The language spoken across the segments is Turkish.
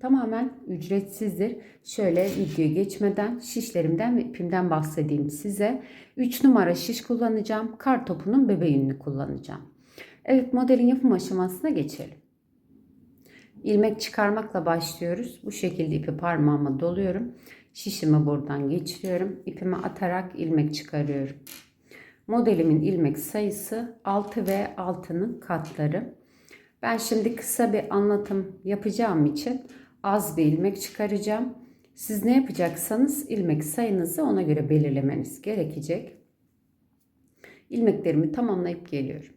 tamamen ücretsizdir. Şöyle videoya geçmeden şişlerimden ve ipimden bahsedeyim size. 3 numara şiş kullanacağım. Kar topunun bebe yününü kullanacağım. Evet modelin yapım aşamasına geçelim. İlmek çıkarmakla başlıyoruz. Bu şekilde ipi parmağıma doluyorum. Şişimi buradan geçiriyorum. İpimi atarak ilmek çıkarıyorum. Modelimin ilmek sayısı 6 ve 6'nın katları. Ben şimdi kısa bir anlatım yapacağım için az bir ilmek çıkaracağım. Siz ne yapacaksanız ilmek sayınızı ona göre belirlemeniz gerekecek. İlmeklerimi tamamlayıp geliyorum.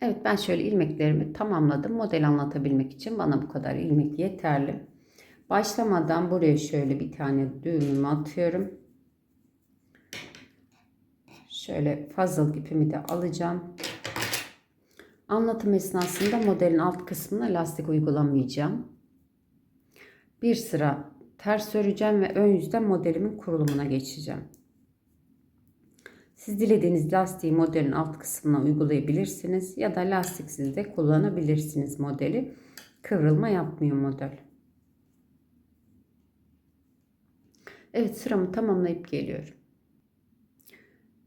Evet ben şöyle ilmeklerimi tamamladım. Model anlatabilmek için bana bu kadar ilmek yeterli. Başlamadan buraya şöyle bir tane düğümümü atıyorum. Şöyle fazlalık ipimi de alacağım. Anlatım esnasında modelin alt kısmına lastik uygulamayacağım. Bir sıra ters öreceğim ve ön yüzden modelimin kurulumuna geçeceğim. Siz dilediğiniz lastiği modelin alt kısmına uygulayabilirsiniz ya da lastiksiz de kullanabilirsiniz modeli. Kıvrılma yapmıyor model. Evet sıramı tamamlayıp geliyorum.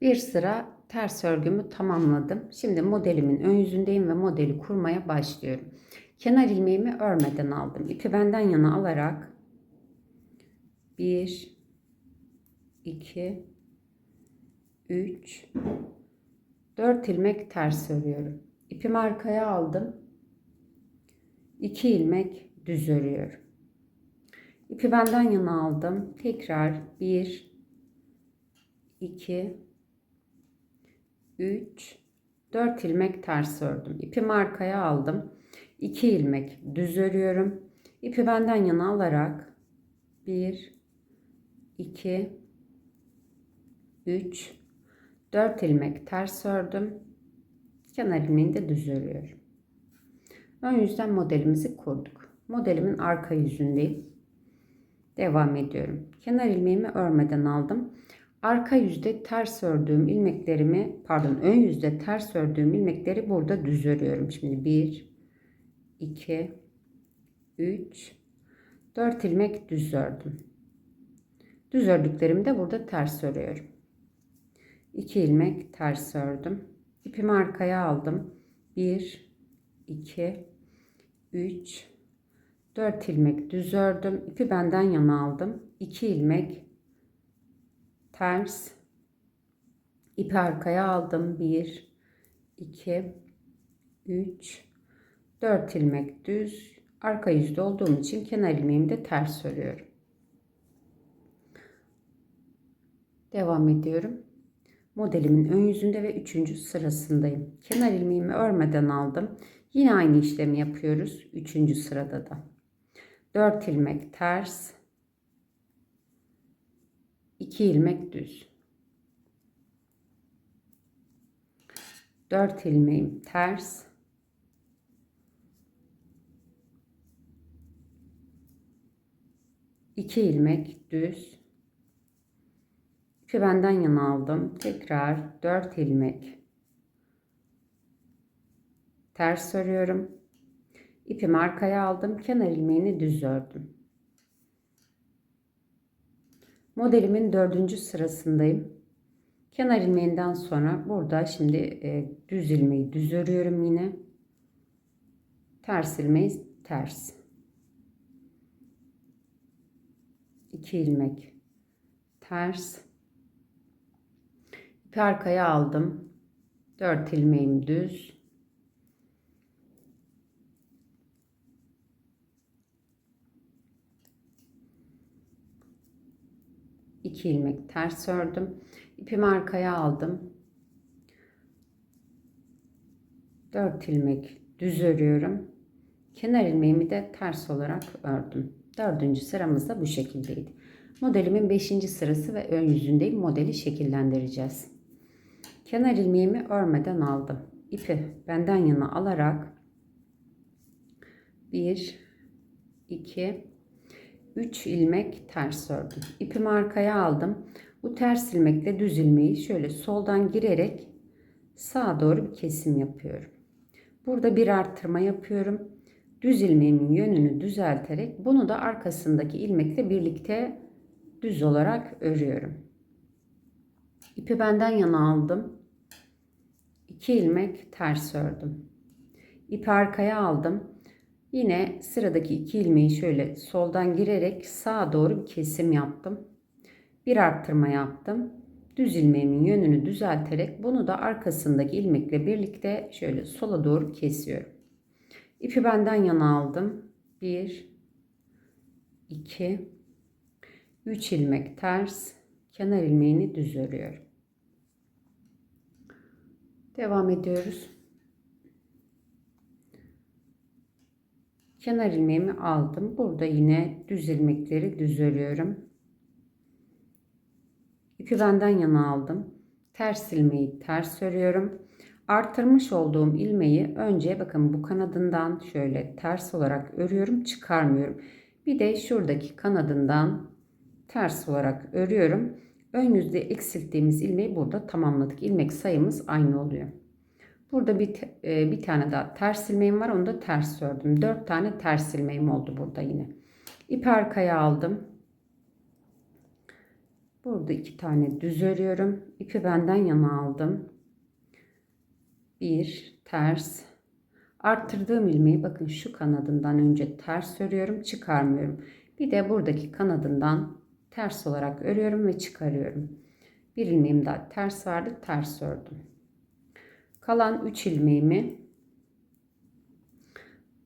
Bir sıra ters örgümü tamamladım. Şimdi modelimin ön yüzündeyim ve modeli kurmaya başlıyorum. Kenar ilmeğimi örmeden aldım. İpi benden yana alarak 1 2 3 4 ilmek ters örüyorum. İpimi arkaya aldım. 2 ilmek düz örüyorum. İpi benden yana aldım. Tekrar 1 2 3 4 ilmek ters ördüm. İpimi arkaya aldım. 2 ilmek düz örüyorum. İpi benden yana alarak 1 2 3 4 ilmek ters ördüm. Kenar ilmeğini de düz örüyorum. Ön yüzden modelimizi kurduk. Modelimin arka yüzündeyim. Devam ediyorum. Kenar ilmeğimi örmeden aldım. Arka yüzde ters ördüğüm ilmeklerimi pardon ön yüzde ters ördüğüm ilmekleri burada düz örüyorum. Şimdi 1 2 3 4 ilmek düz ördüm. Düz ördüklerimi de burada ters örüyorum. 2 ilmek ters ördüm. İpimi arkaya aldım. 1 2 3 4 ilmek düz ördüm. İpi benden yana aldım. 2 ilmek ters ipi arkaya aldım 1 2 3 4 ilmek düz arka yüzde olduğum için kenar ilmeğimi de ters örüyorum devam ediyorum modelimin ön yüzünde ve üçüncü sırasındayım kenar ilmeğimi örmeden aldım yine aynı işlemi yapıyoruz üçüncü sırada da 4 ilmek ters 2 ilmek düz. 4 ilmeğim ters. İki ilmek düz. İpi benden yana aldım. Tekrar 4 ilmek ters örüyorum. İpimi arkaya aldım. Kenar ilmeğini düz ördüm. Modelimin dördüncü sırasındayım. Kenar ilmeğinden sonra burada şimdi e, düz ilmeği düz örüyorum yine. Ters ilmeği ters. 2 ilmek ters. İpi arkaya aldım. 4 ilmeğim düz. 2 ilmek ters ördüm. İpimi arkaya aldım. 4 ilmek düz örüyorum. Kenar ilmeğimi de ters olarak ördüm. Dördüncü sıramız da bu şekildeydi. Modelimin 5. sırası ve ön yüzündeyim. Modeli şekillendireceğiz. Kenar ilmeğimi örmeden aldım. İpi benden yana alarak 1 2 3 ilmek ters ördüm. İpimi arkaya aldım. Bu ters ilmekle düz ilmeği şöyle soldan girerek sağa doğru bir kesim yapıyorum. Burada bir arttırma yapıyorum. Düz ilmeğimin yönünü düzelterek bunu da arkasındaki ilmekle birlikte düz olarak örüyorum. İpi benden yana aldım. 2 ilmek ters ördüm. İpi arkaya aldım. Yine sıradaki iki ilmeği şöyle soldan girerek sağa doğru bir kesim yaptım. Bir arttırma yaptım. Düz ilmeğimin yönünü düzelterek bunu da arkasındaki ilmekle birlikte şöyle sola doğru kesiyorum. İpi benden yana aldım. 1 2 3 ilmek ters kenar ilmeğini düz örüyorum. Devam ediyoruz. Kenar ilmeğimi aldım. Burada yine düz ilmekleri düz örüyorum. İpi benden yana aldım. Ters ilmeği ters örüyorum. Artırmış olduğum ilmeği önce bakın bu kanadından şöyle ters olarak örüyorum, çıkarmıyorum. Bir de şuradaki kanadından ters olarak örüyorum. Ön yüzde eksilttiğimiz ilmeği burada tamamladık. İlmek sayımız aynı oluyor. Burada bir, e, bir tane daha ters ilmeğim var. Onu da ters ördüm. 4 tane ters ilmeğim oldu burada yine. İp arkaya aldım. Burada iki tane düz örüyorum. İpi benden yana aldım. Bir ters. Arttırdığım ilmeği bakın şu kanadından önce ters örüyorum. Çıkarmıyorum. Bir de buradaki kanadından ters olarak örüyorum ve çıkarıyorum. Bir ilmeğim daha ters vardı. Ters ördüm. Kalan 3 ilmeğimi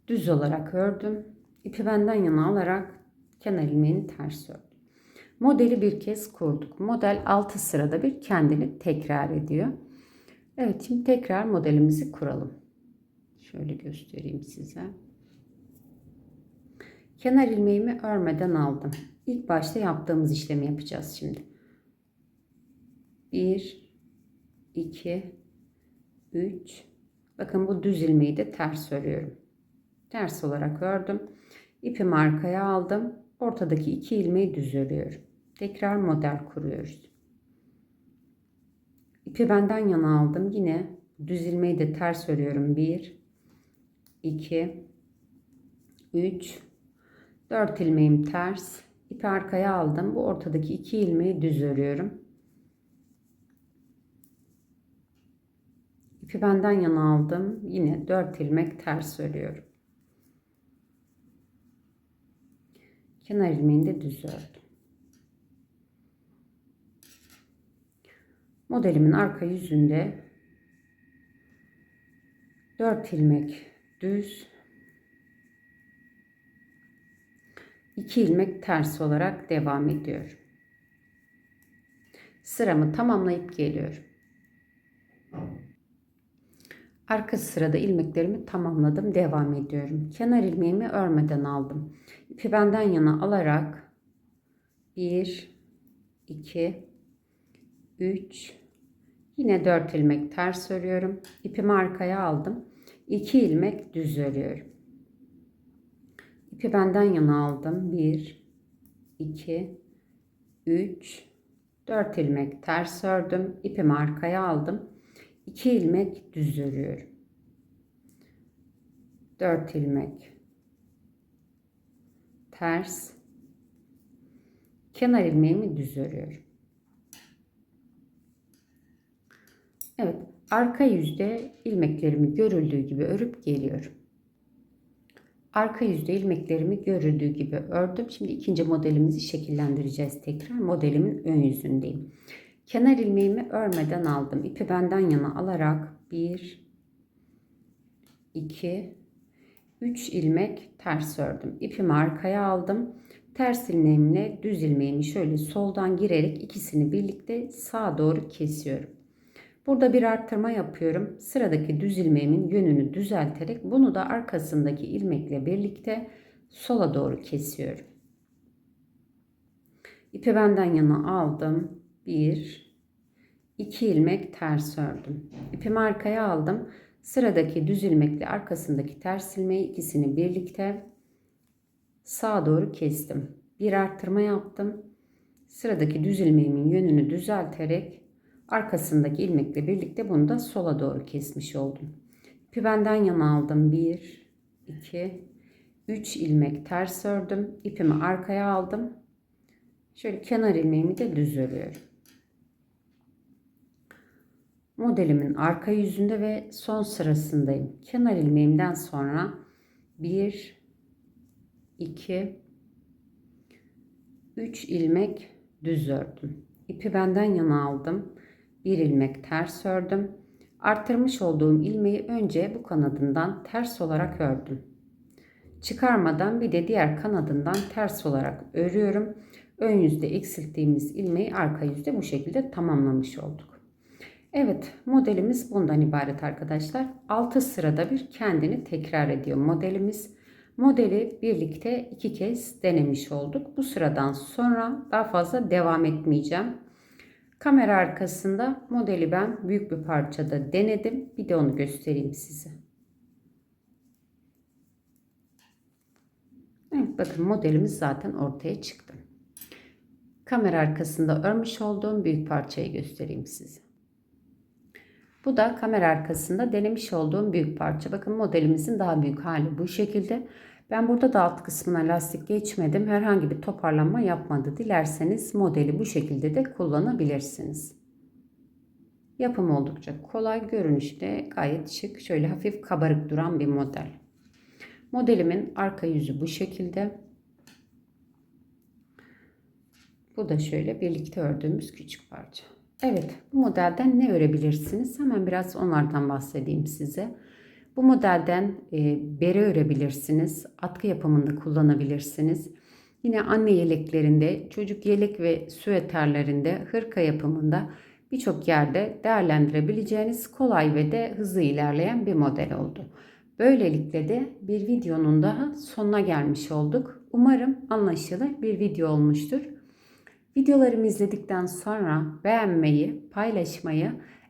düz olarak ördüm. İpi benden yana alarak kenar ilmeğini ters ördüm. Modeli bir kez kurduk. Model 6 sırada bir kendini tekrar ediyor. Evet şimdi tekrar modelimizi kuralım. Şöyle göstereyim size. Kenar ilmeğimi örmeden aldım. İlk başta yaptığımız işlemi yapacağız şimdi. 1 2 3 bakın bu düz ilmeği de ters örüyorum. Ters olarak ördüm. İpimi arkaya aldım. Ortadaki iki ilmeği düz örüyorum. Tekrar model kuruyoruz. İpi benden yana aldım. Yine düz ilmeği de ters örüyorum. 1 2 3 4 ilmeğim ters. İpi arkaya aldım. Bu ortadaki iki ilmeği düz örüyorum. İpi benden yana aldım. Yine 4 ilmek ters örüyorum. Kenar ilmeğini de düz ördüm. Modelimin arka yüzünde 4 ilmek düz 2 ilmek ters olarak devam ediyorum. Sıramı tamamlayıp geliyorum. Arka sırada ilmeklerimi tamamladım. Devam ediyorum. Kenar ilmeğimi örmeden aldım. İpi benden yana alarak 1 2 3 yine 4 ilmek ters örüyorum. İpimi arkaya aldım. 2 ilmek düz örüyorum. İpi benden yana aldım. 1 2 3 4 ilmek ters ördüm. İpimi arkaya aldım. 2 ilmek düz örüyorum. 4 ilmek ters kenar ilmeğimi düz örüyorum. Evet, arka yüzde ilmeklerimi görüldüğü gibi örüp geliyorum. Arka yüzde ilmeklerimi görüldüğü gibi ördüm. Şimdi ikinci modelimizi şekillendireceğiz tekrar. Modelimin ön yüzündeyim. Kenar ilmeğimi örmeden aldım. İpi benden yana alarak 1 2 3 ilmek ters ördüm. İpimi arkaya aldım. Ters ilmeğimle düz ilmeğimi şöyle soldan girerek ikisini birlikte sağa doğru kesiyorum. Burada bir arttırma yapıyorum. Sıradaki düz ilmeğimin yönünü düzelterek bunu da arkasındaki ilmekle birlikte sola doğru kesiyorum. İpi benden yana aldım. 1 2 ilmek ters ördüm. İpimi arkaya aldım. Sıradaki düz ilmekle arkasındaki ters ilmeği ikisini birlikte sağa doğru kestim. Bir arttırma yaptım. Sıradaki düz ilmeğimin yönünü düzelterek arkasındaki ilmekle birlikte bunu da sola doğru kesmiş oldum. İpi benden yana aldım. 1 2 3 ilmek ters ördüm. İpimi arkaya aldım. Şöyle kenar ilmeğimi de düz örüyorum. Modelimin arka yüzünde ve son sırasındayım. Kenar ilmeğimden sonra 1 2 3 ilmek düz ördüm. İpi benden yana aldım. Bir ilmek ters ördüm. Arttırmış olduğum ilmeği önce bu kanadından ters olarak ördüm. Çıkarmadan bir de diğer kanadından ters olarak örüyorum. Ön yüzde eksilttiğimiz ilmeği arka yüzde bu şekilde tamamlamış olduk. Evet modelimiz bundan ibaret arkadaşlar. 6 sırada bir kendini tekrar ediyor modelimiz. Modeli birlikte iki kez denemiş olduk. Bu sıradan sonra daha fazla devam etmeyeceğim. Kamera arkasında modeli ben büyük bir parçada denedim. Bir de onu göstereyim size. Evet bakın modelimiz zaten ortaya çıktı. Kamera arkasında örmüş olduğum büyük parçayı göstereyim size. Bu da kamera arkasında denemiş olduğum büyük parça. Bakın modelimizin daha büyük hali bu şekilde. Ben burada da alt kısmına lastik geçmedim. Herhangi bir toparlanma yapmadı. Dilerseniz modeli bu şekilde de kullanabilirsiniz. Yapım oldukça kolay. Görünüşte gayet şık. Şöyle hafif kabarık duran bir model. Modelimin arka yüzü bu şekilde. Bu da şöyle birlikte ördüğümüz küçük parça. Evet bu modelden ne örebilirsiniz? Hemen biraz onlardan bahsedeyim size. Bu modelden e, bere örebilirsiniz. Atkı yapımında kullanabilirsiniz. Yine anne yeleklerinde, çocuk yelek ve süeterlerinde, hırka yapımında birçok yerde değerlendirebileceğiniz kolay ve de hızlı ilerleyen bir model oldu. Böylelikle de bir videonun daha sonuna gelmiş olduk. Umarım anlaşılır bir video olmuştur. Videolarımı izledikten sonra beğenmeyi, paylaşmayı,